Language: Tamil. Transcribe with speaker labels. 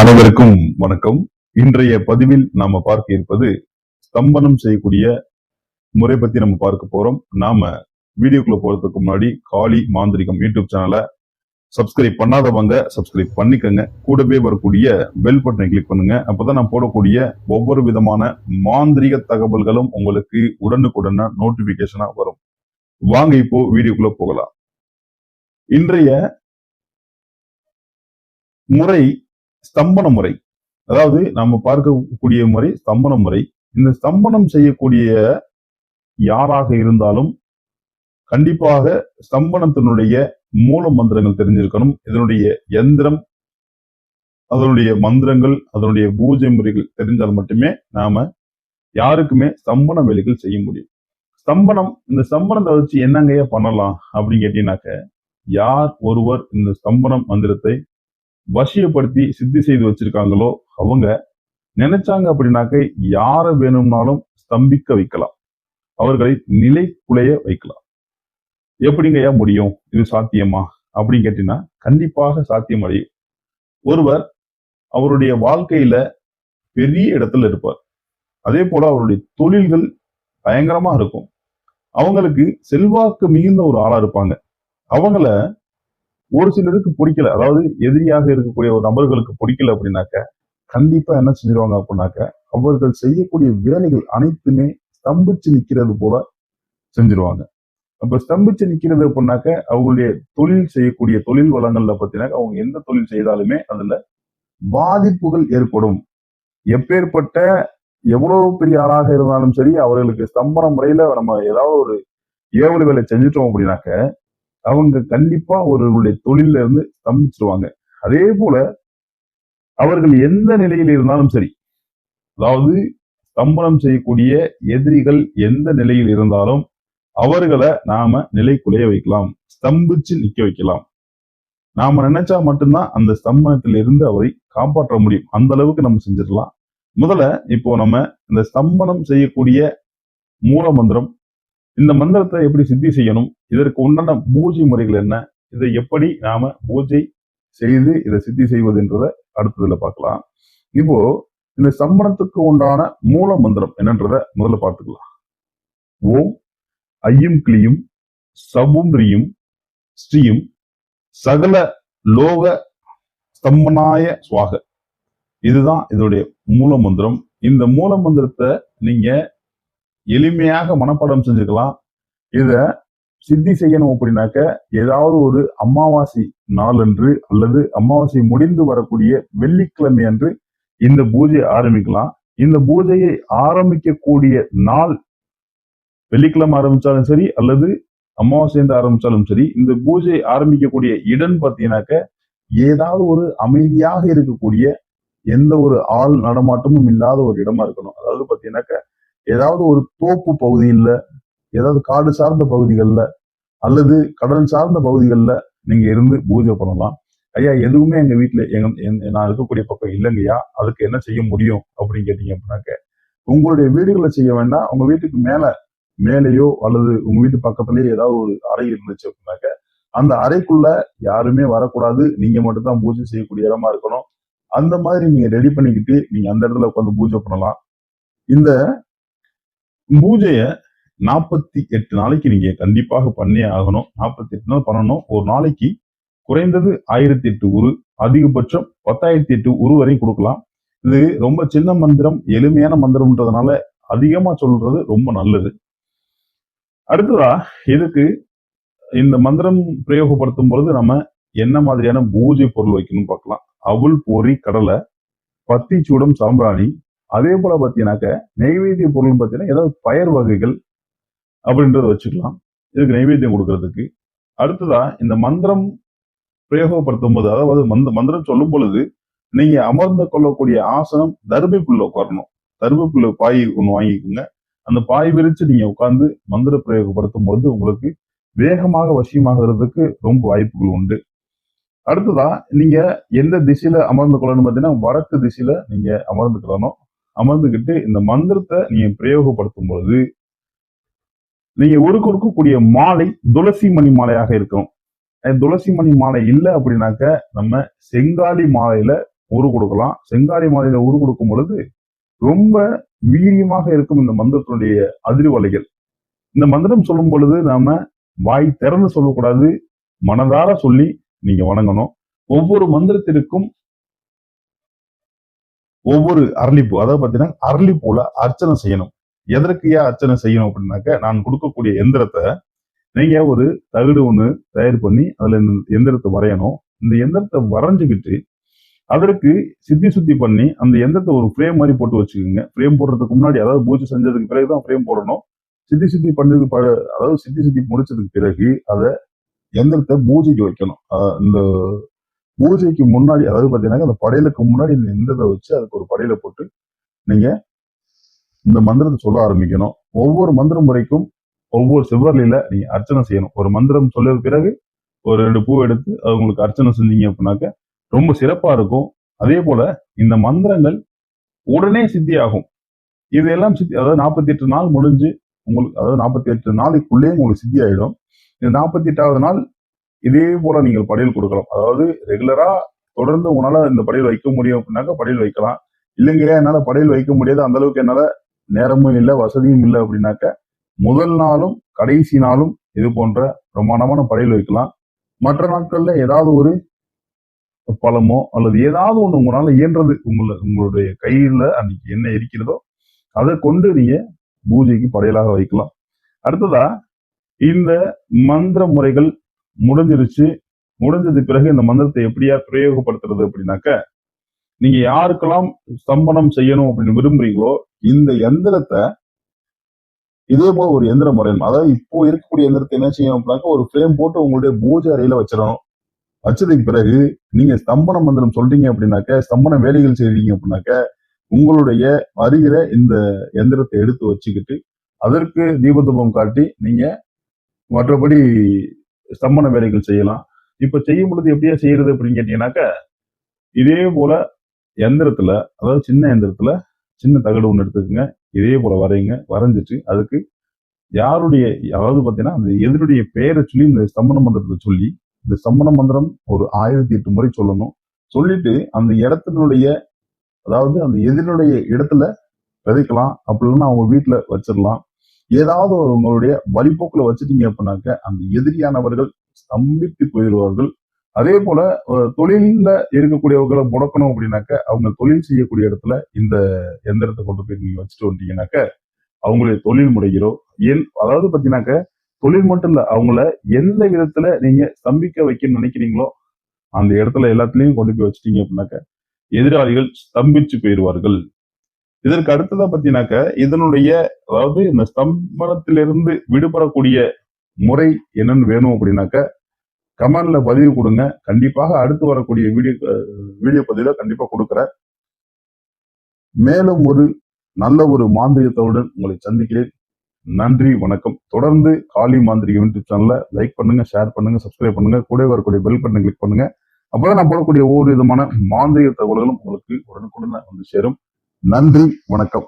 Speaker 1: அனைவருக்கும் வணக்கம். இன்றைய பதிவில் நாம பார்க்க இருப்பது ஸ்தம்பனம் செய்யக்கூடிய முறை பத்தி நம்ம பார்க்க போறோம். நாம வீடியோக்குள்ள போறதுக்கு முன்னாடி காளி மாந்திரிகம் யூடியூப் சேனலை சப்ஸ்கிரைப் பண்ணாதவங்க சப்ஸ்கிரைப் பண்ணிக்கங்க. கூடவே வரக்கூடிய பெல் பட்டனை கிளிக் பண்ணுங்க. அப்பதான் நான் போடக்கூடிய ஒவ்வொரு விதமான மாந்திரிக தகவல்களும் உங்களுக்கு உடனுக்குடன நோட்டிபிகேஷனா வரும். வாங்க இப்போ வீடியோக்குள்ள போகலாம். இன்றைய முறை ஸ்தம்பன முறை. அதாவது நம்ம பார்க்கக்கூடிய முறை ஸ்தம்பன முறை. இந்த ஸ்தம்பனம் செய்யக்கூடிய யாராக இருந்தாலும் கண்டிப்பாக ஸ்தம்பனத்தினுடைய மூல மந்திரங்கள் தெரிஞ்சிருக்கணும். இதனுடைய எந்திரம் அதனுடைய மந்திரங்கள் அதனுடைய பூஜை முறைகள் தெரிஞ்சால் மட்டுமே நாம யாருக்குமே ஸ்தம்பன வேலைகள் செய்ய முடியும். ஸ்தம்பனம் இந்த ஸ்தம்பனத்தை வச்சு என்னங்கய்யா பண்ணலாம் அப்படின்னு கேட்டீங்கன்னாக்க யார் ஒருவர் இந்த ஸ்தம்பனம் மந்திரத்தை வசியப்படுத்தி சித்தி செய்து வச்சிருக்காங்களோ அவங்க நினைச்சாங்க அப்படின்னாக்க யாரை வேணும்னாலும் ஸ்தம்பிக்க வைக்கலாம். அவர்களை நிலை குலைய வைக்கலாம். எப்படிங்கய்யா முடியும்? இது சாத்தியமா? அப்படின்னு கேட்டீங்கன்னா கண்டிப்பாக சாத்தியம் அடையும். ஒருவர் அவருடைய வாழ்க்கையில பெரிய இடத்துல இருப்பார். அதே போல அவருடைய தொழில்கள் பயங்கரமா இருக்கும். அவங்களுக்கு செல்வாக்கு மிகுந்த ஒரு ஆளா இருப்பாங்க. அவங்கள ஒரு சிலருக்கு பிடிக்கல. அதாவது எதிரியாக இருக்கக்கூடிய ஒரு நபர்களுக்கு பிடிக்கல அப்படின்னாக்க கண்டிப்பா என்ன செஞ்சிருவாங்க அப்படின்னாக்க அவர்கள் செய்யக்கூடிய வேலைகள் அனைத்துமே ஸ்தம்பிச்சு நிக்கிறது போல செஞ்சிருவாங்க. அப்ப ஸ்தம்பிச்சு நிக்கிறது அப்படின்னாக்க அவங்களுடைய தொழில் செய்யக்கூடிய தொழில் வளங்கள்ல பார்த்தீங்கன்னா அவங்க எந்த தொழில் செய்தாலுமே அதுல பாதிப்புகள் ஏற்படும். எப்பேற்பட்ட எவ்வளவு பெரிய ஆளாக இருந்தாலும் சரி அவர்களுக்கு ஸ்தம்பன முறையில நம்ம ஏதாவது ஒரு ஏவல் வேலை செஞ்சுட்டோம் அப்படின்னாக்க அவங்க கண்டிப்பா அவர்களுடைய தொழில இருந்து ஸ்தம்பிச்சிருவாங்க. அதே போல அவர்கள் எந்த நிலையில் இருந்தாலும் சரி அதாவது ஸ்தம்பனம் செய்யக்கூடிய எதிரிகள் எந்த நிலையில் இருந்தாலும் அவர்களை நாம நிலை குலைய வைக்கலாம் ஸ்தம்பிச்சு நிக்க வைக்கலாம். நாம நினைச்சா மட்டும்தான் அந்த ஸ்தம்பனத்திலிருந்து அவரை காப்பாற்ற முடியும். அந்த அளவுக்கு நம்ம செஞ்சிடலாம். முதல்ல இப்போ நம்ம இந்த ஸ்தம்பனம் செய்யக்கூடிய மூல மந்திரம் இந்த மந்திரத்தை எப்படி சித்தி செய்யணும்? இதற்கு உண்டான பூஜை முறைகள் என்ன? இதை எப்படி நாம பூஜை செய்து இதை சித்தி செய்வதுன்றத அடுத்ததுல பார்க்கலாம். இப்போ இந்த சம்பளத்துக்கு உண்டான மூல மந்திரம் என்னன்றத முதல்ல பார்த்துக்கலாம். ஓம் ஐயும் கிளியும் சபும் ரியும் ஸ்ரீயும் சகல லோக ஸ்தம்பனாய சுவாக. இதுதான் இதோடைய மூல மந்திரம். இந்த மூல மந்திரத்தை நீங்க எளிமையாக மனப்பாடம் செஞ்சுக்கலாம். இத சித்தி செய்யணும் அப்படின்னாக்க ஏதாவது ஒரு அமாவாசை நாளன்று அல்லது அமாவாசை முடிந்து வரக்கூடிய வெள்ளிக்கிழமை அன்று இந்த பூஜையை ஆரம்பிக்கலாம். இந்த பூஜையை ஆரம்பிக்கக்கூடிய நாள் வெள்ளிக்கிழமை ஆரம்பிச்சாலும் சரி அல்லது அமாவாசை ஆரம்பிச்சாலும் சரி இந்த பூஜையை ஆரம்பிக்கக்கூடிய இடம் பார்த்தீங்கன்னாக்க ஏதாவது ஒரு அமைதியாக இருக்கக்கூடிய எந்த ஒரு ஆள் நடமாட்டமும் இல்லாத ஒரு இடமா இருக்கணும். அதாவது பார்த்தீங்கன்னாக்க ஏதாவது ஒரு தோப்பு பகுதியில் ஏதாவது காடு சார்ந்த பகுதிகளில் அல்லது கடல் சார்ந்த பகுதிகளில் நீங்க இருந்து பூஜை பண்ணலாம். ஐயா எதுவுமே எங்க வீட்டுல எங்க நான் இருக்கக்கூடிய பக்கம் இல்லைங்கய்யா அதுக்கு என்ன செய்ய முடியும் அப்படின்னு கேட்டீங்க அப்படின்னாக்க உங்களுடைய வீடுகளை செய்ய வேண்டாம். உங்க வீட்டுக்கு மேல மேலேயோ அல்லது உங்க வீட்டு பக்கத்துலயே ஏதாவது ஒரு அறை இருந்துச்சு அப்படின்னாக்க அந்த அறைக்குள்ள யாருமே வரக்கூடாது. நீங்க மட்டும்தான் பூஜை செய்யக்கூடிய இடமா இருக்கணும். அந்த மாதிரி நீங்க ரெடி பண்ணிக்கிட்டு நீங்க அந்த இடத்துல உட்காந்து பூஜை பண்ணலாம். இந்த பூஜையை நாற்பத்தி எட்டு நாளைக்கு நீங்க கண்டிப்பாக பண்ணே ஆகணும். நாற்பத்தி எட்டு நாள் பண்ணணும். ஒரு நாளைக்கு குறைந்தது ஆயிரத்தி எட்டு உரு அதிகபட்சம் பத்தாயிரத்தி எட்டு உரு வரை கொடுக்கலாம். இது ரொம்ப சின்ன மந்திரம் எளிமையான மந்திரம்ன்றதுனால அதிகமா சொல்றது ரொம்ப நல்லது. அடுத்ததா இதுக்கு இந்த மந்திரம் பிரயோகப்படுத்தும் பொழுது நம்ம என்ன மாதிரியான பூஜை பொருள் வைக்கணும் பார்க்கலாம். அவுள் பொறி கடலை பத்தி சூடம் சாம்பிராணி அதே போல பார்த்தீங்கன்னாக்க நெய்வேத்திய பொருள் பார்த்தீங்கன்னா ஏதாவது பயர் வகைகள் அப்படின்றத வச்சுக்கலாம். இதுக்கு நைவேத்தியம் கொடுக்கறதுக்கு. அடுத்ததா இந்த மந்திரம் பிரயோகப்படுத்தும் போது அதாவது மந்த மந்திரம் சொல்லும் பொழுது நீங்க அமர்ந்து கொள்ளக்கூடிய ஆசனம் தர்பைக்குள்ள உட்காரணும். தர்பைக்குள்ள பாய் ஒன்று வாங்கிக்கோங்க. அந்த பாய் விரிச்சு நீங்க உட்கார்ந்து மந்திர பிரயோகப்படுத்தும் போது உங்களுக்கு வேகமாக வசியமாகிறதுக்கு ரொம்ப வாய்ப்புகள் உண்டு. அடுத்ததா நீங்க எந்த திசையில அமர்ந்து கொள்ளணும் பார்த்தீங்கன்னா வடக்கு திசையில நீங்க அமர்ந்துக்கணும் அமர்ந்துகிட்டு இந்த மந்திரத்தை நீங்க பிரயோகப்படுத்தும் பொழுது நீங்க ஒரு கொடுக்கக்கூடிய மாலை துளசி மணி மாலையாக இருக்கும் துளசி மணி மாலை இல்லை அப்படின்னாக்க நம்ம செங்காலி மாலையில உரு கொடுக்கலாம். செங்காலி மாலையில உரு கொடுக்கும் பொழுது ரொம்ப வீரியமாக இருக்கும் இந்த மந்திரத்தினுடைய அதிர்வலைகள். இந்த மந்திரம் சொல்லும் பொழுது நாம வாய் திறந்து சொல்லக்கூடாது மனதார சொல்லி நீங்க வணங்கணும். ஒவ்வொரு மந்திரத்திற்கும் ஒவ்வொரு அரளிப்பூ அதாவது பார்த்தீங்கன்னா அரளிப்பூல அர்ச்சனை செய்யணும். எதற்கு ஏன் அர்ச்சனை செய்யணும் அப்படின்னாக்க நான் கொடுக்கக்கூடிய எந்திரத்தை நீங்க ஒரு தகுடு ஒன்று தயார் பண்ணி அதுல எந்திரத்தை வரையணும். இந்த எந்திரத்தை வரைஞ்சுக்கிட்டு அதற்கு சித்தி சுத்தி பண்ணி அந்த எந்திரத்தை ஒரு ஃப்ரேம் மாதிரி போட்டு வச்சுக்கோங்க. ஃப்ரேம் போடுறதுக்கு முன்னாடி அதாவது பூஜை செஞ்சதுக்கு பிறகு தான் ஃப்ரேம் போடணும். சித்தி சுத்தி பண்ணது ப- அதாவது சித்தி சுத்தி முடிச்சதுக்கு பிறகு அதை எந்திரத்தை பூஜைக்கு வைக்கணும். இந்த பூஜைக்கு முன்னாடி அதாவது பார்த்தீங்கன்னா அந்த படையலுக்கு முன்னாடி இந்த இந்ததை வச்சு அதுக்கு ஒரு படையில போட்டு நீங்க இந்த மந்திரத்தை சொல்ல ஆரம்பிக்கணும். ஒவ்வொரு மந்திரம் முறைக்கும் ஒவ்வொரு செவ்வரலில நீங்க அர்ச்சனை செய்யணும். ஒரு மந்திரம் சொல்ல பிறகு ஒரு ரெண்டு பூ எடுத்து அது உங்களுக்கு அர்ச்சனை செஞ்சீங்க அப்படின்னாக்க ரொம்ப சிறப்பா இருக்கும். அதே போல இந்த மந்திரங்கள் உடனே சித்தி ஆகும் இதெல்லாம் சித்தி அதாவது நாற்பத்தி எட்டு நாள் முடிஞ்சு உங்களுக்கு அதாவது நாற்பத்தி எட்டு நாளைக்குள்ளேயே உங்களுக்கு சித்தி ஆயிடும் இந்த நாற்பத்தி எட்டாவது நாள் இதே போல நீங்கள் படையல் கொடுக்கலாம். அதாவது ரெகுலரா தொடர்ந்து உங்களால இந்த படையல் வைக்க முடியும் அப்படின்னாக்க படையல் வைக்கலாம். இல்லைங்க என்னால படையல் வைக்க முடியாது. அந்த அளவுக்கு என்னால நேரமும் இல்லை வசதியும் இல்லை அப்படின்னாக்க முதல் நாளும் கடைசி நாளும் இது போன்ற பிரமாணமான படையல் வைக்கலாம். மற்ற நாட்கள்ல ஏதாவது ஒரு பழமோ அல்லது ஏதாவது ஒண்ணு உங்களால் இயன்றது உங்களை உங்களுடைய கையில் அன்னைக்கு என்ன இருக்கிறதோ அதை கொண்டு நீங்க பூஜைக்கு படையலாக வைக்கலாம். அடுத்ததா இந்த மந்திர முறைகள் முடிஞ்சிருச்சு. முடிஞ்சது பிறகு இந்த மந்திரத்தை எப்படியா பிரயோகப்படுத்துறது அப்படின்னாக்க நீங்க யாருக்கெல்லாம் ஸ்தம்பனம் செய்யணும் அப்படின்னு விரும்புறீங்களோ இந்த எந்திரத்தை இதே போல ஒரு எந்திர முறை அதாவது இப்போ இருக்கக்கூடிய எந்திரத்தை என்ன செய்யணும் அப்படின்னாக்க ஒரு ஃப்ரேம் போட்டு உங்களுடைய பூஜை அறையில வச்சிடணும். வச்சதுக்கு பிறகு நீங்க ஸ்தம்பன மந்திரம் சொல்றீங்க அப்படின்னாக்க ஸ்தம்பன வேலைகள் செய்றீங்க அப்படின்னாக்க உங்களுடைய வருகிற இந்த எந்திரத்தை எடுத்து வச்சுக்கிட்டு அதற்கு தீபதூபம் காட்டி நீங்க மற்றபடி ஸ்தம்பன வேலைகள் செய்யலாம். இப்ப செய்யும் பொழுது எப்படியா செய்யறது அப்படின்னு கேட்டீங்கன்னாக்க இதே போல எந்திரத்துல அதாவது சின்ன எந்திரத்துல சின்ன தகடு ஒன்று எடுத்துக்கோங்க. இதே போல வரையுங்க. வரைஞ்சிட்டு அதுக்கு யாருடைய அதாவது பார்த்தீங்கன்னா அந்த எதிருடைய பெயரை சொல்லி இந்த ஸ்தம்பன மந்திரத்தை சொல்லி இந்த ஸ்தம்பன மந்திரம் ஒரு ஆயிரத்தி எட்டு முறை சொல்லணும். சொல்லிட்டு அந்த இடத்தினுடைய அதாவது அந்த எதிரினுடைய இடத்துல விதைக்கலாம். அப்படி இல்லைன்னா அவங்க வீட்டில் வச்சிடலாம். ஏதாவது ஒரு உங்களுடைய வழிபோக்குல வச்சுட்டீங்க அப்படின்னாக்க அந்த எதிரியானவர்கள் ஸ்தம்பித்து போயிடுவார்கள். அதே போல தொழில இருக்கக்கூடியவர்களை முடக்கணும் அப்படின்னாக்க அவங்க தொழில் செய்யக்கூடிய இடத்துல இந்த எந்திரத்தை கொண்டு போய் நீங்க வச்சுட்டு வந்தீங்கன்னாக்க அவங்களுடைய தொழில் முடைகிறோம் ஏன் அதாவது பாத்தீங்கன்னாக்க தொழில் மட்டும் இல்ல அவங்கள எந்த விதத்துல நீங்க ஸ்தம்பிக்க வைக்க நினைக்கிறீங்களோ அந்த இடத்துல எல்லாத்துலயும் கொண்டு போய் வச்சுட்டீங்க அப்படின்னாக்க எதிராளிகள் ஸ்தம்பிச்சு போயிடுவார்கள். இதற்கு அடுத்ததா பாத்தீங்கன்னாக்க இதனுடைய அதாவது இந்த ஸ்தம்பனத்திலிருந்து விடுபடக்கூடிய முறை என்னன்னு வேணும் அப்படின்னாக்க கமெண்ட்ல பதிவு கொடுங்க. கண்டிப்பாக அடுத்து வரக்கூடிய வீடியோ வீடியோ பதிவில கண்டிப்பா கொடுக்குறேன். மேலும் ஒரு நல்ல ஒரு மாந்திரியத்தோடு உங்களை சந்திக்கிறேன். நன்றி வணக்கம். தொடர்ந்து காளி மாந்திரிக யூடியூப் சேனலை லைக் பண்ணுங்க ஷேர் பண்ணுங்க சப்ஸ்கிரைப் பண்ணுங்க. கூட வரக்கூடிய பெல் பட்டன் கிளிக் பண்ணுங்க. அப்பதான் நான் போடக்கூடிய ஒவ்வொரு விதமான மாந்திரிய தகவல்களும் உங்களுக்கு உடனுக்குடன் வந்து சேரும். நன்றி வணக்கம்.